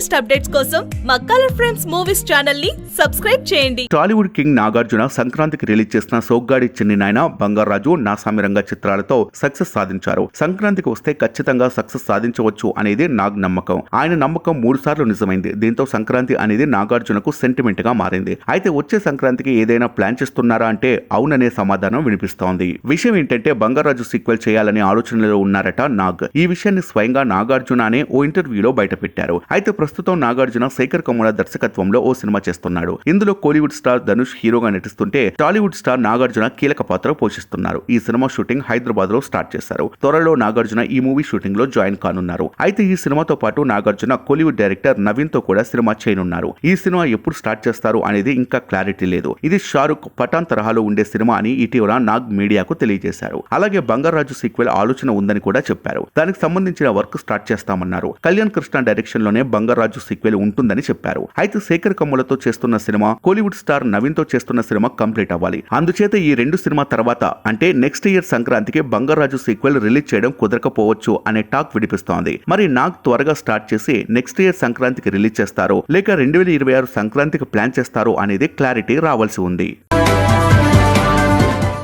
Latest updates కోసం మా colour frames Movies ఛానల్ని సబ్స్క్రైబ్ చేయండి. టాలీవుడ్ కింగ్ నాగార్జున సంక్రాంతికి రిలీజ్ చేసిన సోగ్గాడి చిన్ని నాయన బంగారాజు నాసామిరంగ చిత్రాలతో సక్సెస్ సాధించారు. సంక్రాంతికి వస్తే ఖచ్చితంగా సక్సెస్ సాధించవచ్చు అనేది నాగ్ నమ్మకం. ఆయన నమ్మకం మూడు సార్లు నిజమైంది. దీంతో సంక్రాంతి అనేది నాగార్జునకు సెంటిమెంట్గా మారింది. అయితే వచ్చే సంక్రాంతికి ఏదైనా ప్లాన్ చేస్తున్నారా అంటే అవుననే సమాధానం వినిపిస్తోంది. విషయం ఏంటంటే బంగారాజు సీక్వెల్ చేయాలనే ఆలోచనలో ఉన్నారట నాగ్. ఈ విషయాన్ని స్వయంగా నాగార్జున అనే ఓ ఇంటర్వ్యూలో బయటపెట్టారు. అయితే ప్రస్తుతం నాగార్జున శేఖర్ కమల దర్శకత్వంలో ఓ సినిమా చేస్తున్నాడు. ఇందులో కోలీవుడ్ స్టార్ ధనుష్ హీరోగా నటిస్తుంటే టాలీవుడ్ స్టార్ నాగార్జున కీలక పాత్ర పోషిస్తున్నారు. ఈ సినిమా షూటింగ్ హైదరాబాద్లో స్టార్ట్ చేశారు. త్వరలో నాగార్జున ఈ మూవీ షూటింగ్లో జాయిన్ కానున్నారు. అయితే ఈ సినిమాతో పాటు నాగార్జున కోలీవుడ్ డైరెక్టర్ నవీన్తో కూడా సినిమా చేయనున్నారు. ఈ సినిమా ఎప్పుడు స్టార్ట్ చేస్తారు అనేది ఇంకా క్లారిటీ లేదు. ఇది షారుఖ్ పఠాన్ తరహాలో ఉండే సినిమా అని ఇటీవల నాగ్ మీడియాకు తెలియజేశారు. అలాగే బంగారాజు సీక్వెల్ ఆలోచన ఉందని కూడా చెప్పారు. దానికి సంబంధించిన వర్క్ స్టార్ట్ చేస్తామన్నారు. కళ్యాణ్ కృష్ణ డైరెక్షన్లోనే బంగారు రాజు సీక్వెల్ ఉంటుందని చెప్పారు. అయితే శేఖర్ కమ్ములతో చేస్తున్న సినిమా కోలీవుడ్ స్టార్ నవీన్తో చేస్తున్న సినిమా కంప్లీట్ అవ్వాలి. అందుచేత ఈ రెండు సినిమా తర్వాత అంటే నెక్స్ట్ ఇయర్ సంక్రాంతికి బంగారాజు సీక్వెల్ రిలీజ్ చేయడం కుదరకపోవచ్చు అనే టాక్ విడిపిస్తోంది. మరి నాగ్ త్వరగా స్టార్ట్ చేసి నెక్స్ట్ ఇయర్ సంక్రాంతికి రిలీజ్ చేస్తారో లేక రెండు వేల ఇరవై ఆరు సంక్రాంతికి ప్లాన్ చేస్తారో అనేది క్లారిటీ రావాల్సి ఉంది.